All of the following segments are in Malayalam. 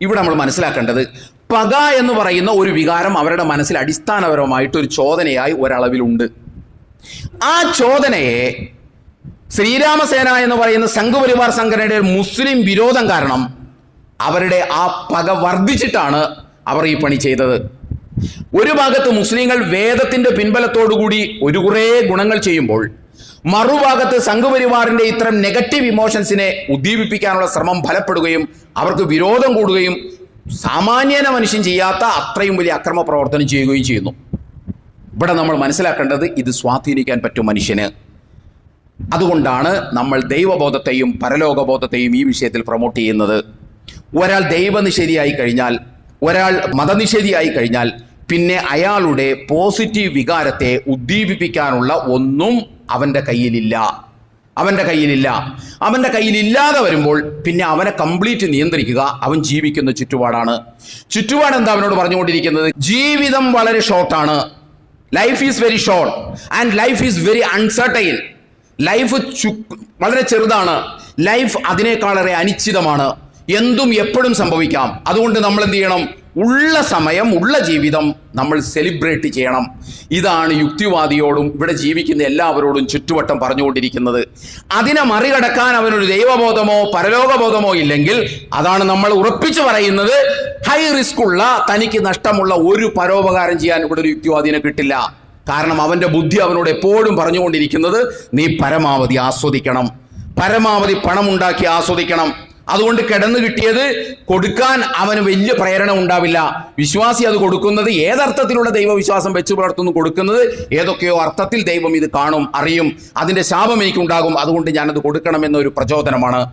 ഇവിടെ നമ്മൾ മനസ്സിലാക്കേണ്ടത് പക എന്ന് പറയുന്ന ഒരു വികാരം അവരുടെ മനസ്സിൽ അടിസ്ഥാനപരമായിട്ട് ഒരു ചോദനയായി ഒരളവിലുണ്ട്. ആ ചോദനയെ ശ്രീരാമസേന എന്ന് പറയുന്ന സംഘപരിവാർ സംഘടനയുടെ മുസ്ലിം വിരോധം കാരണം അവരുടെ ആ പക വർദ്ധിച്ചിട്ടാണ് അവർ ഈ പണി ചെയ്തത്. ഒരു ഭാഗത്ത് മുസ്ലിങ്ങൾ വേദത്തിന്റെ പിൻബലത്തോടുകൂടി ഒരു കുറേ ഗുണങ്ങൾ ചെയ്യുമ്പോൾ മറുഭാഗത്ത് സംഘപരിവാറിന്റെ ഇത്തരം നെഗറ്റീവ് ഇമോഷൻസിനെ ഉദ്ദീപിപ്പിക്കാനുള്ള ശ്രമം ഫലപ്പെടുകയും അവർക്ക് വിരോധം കൂടുകയും സാമാന്യന മനുഷ്യൻ ചെയ്യാത്ത അത്രയും വലിയ അക്രമ പ്രവർത്തനം ചെയ്യുകയും ചെയ്യുന്നു. ഇവിടെ നമ്മൾ മനസ്സിലാക്കേണ്ടത് ഇത് സ്വാധീനിക്കാൻ പറ്റും മനുഷ്യന്. അതുകൊണ്ടാണ് നമ്മൾ ദൈവബോധത്തെയും പരലോകബോധത്തെയും ഈ വിഷയത്തിൽ പ്രൊമോട്ട് ചെയ്യുന്നത്. ഒരാൾ ദൈവനിഷേധിയായി കഴിഞ്ഞാൽ ഒരാൾ മതനിഷേധിയായി കഴിഞ്ഞാൽ പിന്നെ അയാളുടെ പോസിറ്റീവ് വികാരത്തെ ഉദ്ദീപിപ്പിക്കാനുള്ള ഒന്നും അവന്റെ കയ്യിലില്ല. അവന്റെ കയ്യിലില്ല. അവന്റെ കയ്യിലില്ലാതെ വരുമ്പോൾ പിന്നെ അവനെ കംപ്ലീറ്റ് നിയന്ത്രിക്കുക. അവൻ ജീവിക്കുന്ന ചുറ്റുപാടാണ്. ചുറ്റുപാട് എന്താ അവനോട് പറഞ്ഞുകൊണ്ടിരിക്കുന്നത്? ജീവിതം വളരെ ഷോർട്ടാണ് life is very short and life is very uncertain life വളരെ ചെറുതാണ്. ലൈഫ് അതിനേക്കാളേറെ അനിശ്ചിതമാണ്. എന്തും എപ്പോഴും സംഭവിക്കാം. അതുകൊണ്ട് നമ്മൾ എന്ത് ചെയ്യണം? ഉള്ള സമയം ഉള്ള ജീവിതം നമ്മൾ സെലിബ്രേറ്റ് ചെയ്യണം. ഇതാണ് യുക്തിവാദിയോടും ഇവിടെ ജീവിക്കുന്ന എല്ലാവരോടും ചുറ്റുവട്ടം പറഞ്ഞുകൊണ്ടിരിക്കുന്നത്. അതിനെ മറികടക്കാൻ അവനൊരു ദൈവബോധമോ പരലോകബോധമോ ഇല്ലെങ്കിൽ അതാണ് നമ്മൾ ഉറപ്പിച്ചു പറയുന്നത്. ഹൈ റിസ്ക് ഉള്ള തനിക്ക് നഷ്ടമുള്ള ഒരു പരോപകാരം ചെയ്യാൻ ഇവിടെ ഒരു യുക്തിവാദിനെ കിട്ടില്ല. കാരണം അവന്റെ ബുദ്ധി അവനോട് എപ്പോഴും പറഞ്ഞുകൊണ്ടിരിക്കുന്നത് നീ പരമാവധി ആസ്വദിക്കണം. പരമാവധി പണം ഉണ്ടാക്കി ആസ്വദിക്കണം. അതുകൊണ്ട് കിടന്നു കിട്ടിയത് കൊടുക്കാൻ അവന് വലിയ പ്രേരണ ഉണ്ടാവില്ല. വിശ്വാസി അത് കൊടുക്കുന്നത് ഏതർത്ഥത്തിലുള്ള ദൈവവിശ്വാസം വെച്ച് പുലർത്തുന്നു കൊടുക്കുന്നത്? ഏതൊക്കെയോ അർത്ഥത്തിൽ ദൈവം ഇത് കാണും അറിയും. അതിന്റെ ശാപം എനിക്കുണ്ടാകും. അതുകൊണ്ട് ഞാനത് കൊടുക്കണമെന്നൊരു പ്രചോദനമാണ്.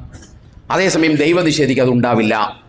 അതേസമയം ദൈവനിഷേധിക്ക് അത് ഉണ്ടാവില്ല.